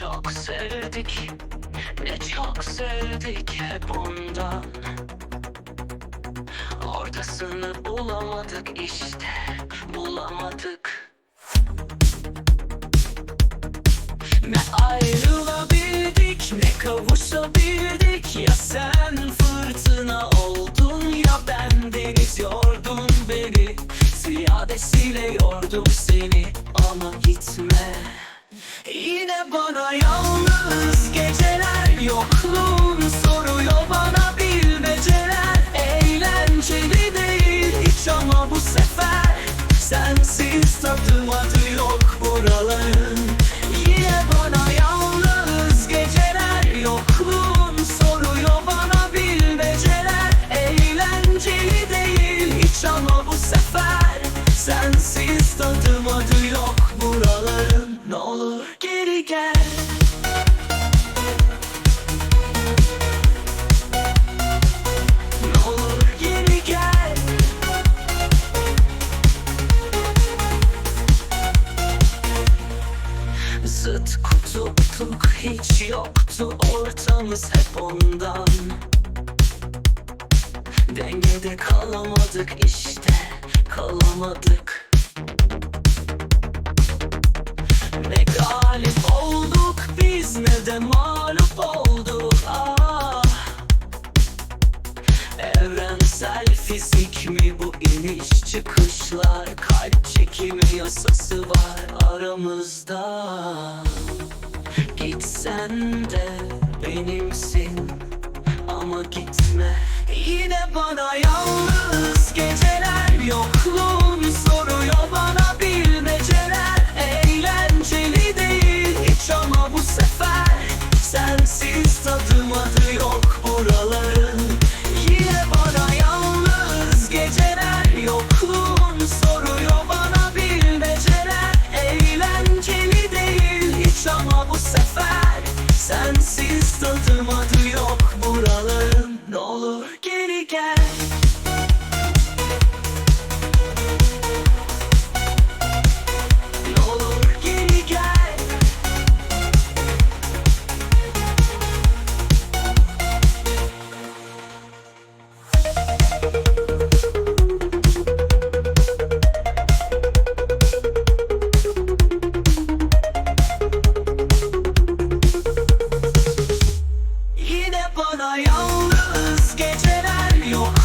çok sevdik? Ne çok sevdik hep ondan Ortasını bulamadık işte Bulamadık. Ne ayrılabildik ne kavuşabildik? Ya sen fırtına oldun ya ben deniz yordun beni. Ziyadesiyle yordum seni ama gitme Yine bana yalnız geceler Yokluğun soruyor bana bilmeceler Eğlenceli değil hiç ama bu sefer Sensiz tadım adı yok buraların. Yine bana yalnız geceler Yokluğun soruyor bana bilmeceler Eğlenceli değil hiç ama bu sefer Sensiz olur geri gel. Ne olur geri gel. Hiç yoktu Ortamız hep ondan. Dengede kalamadık işte Kalamadık ah. Evrensel fizik mi bu iniş çıkışlar? Kalp çekimi yasası var aramızda. Gitsen de benimsin ama gitme. Yine bana yalnız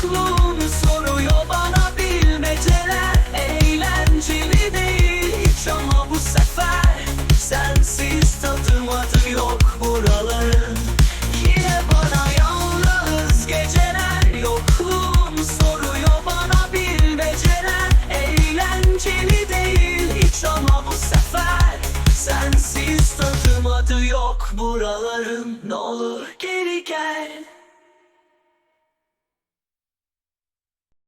Yokluğun soruyor bana bilmeceler. Eğlenceli değil hiç ama bu sefer Sensiz tadım adı yok buraların. Yine bana yalnız geceler Yokluğun soruyor bana bilmeceler. Eğlenceli değil hiç ama bu sefer Sensiz tadım adı yok buraların. Ne olur geri gel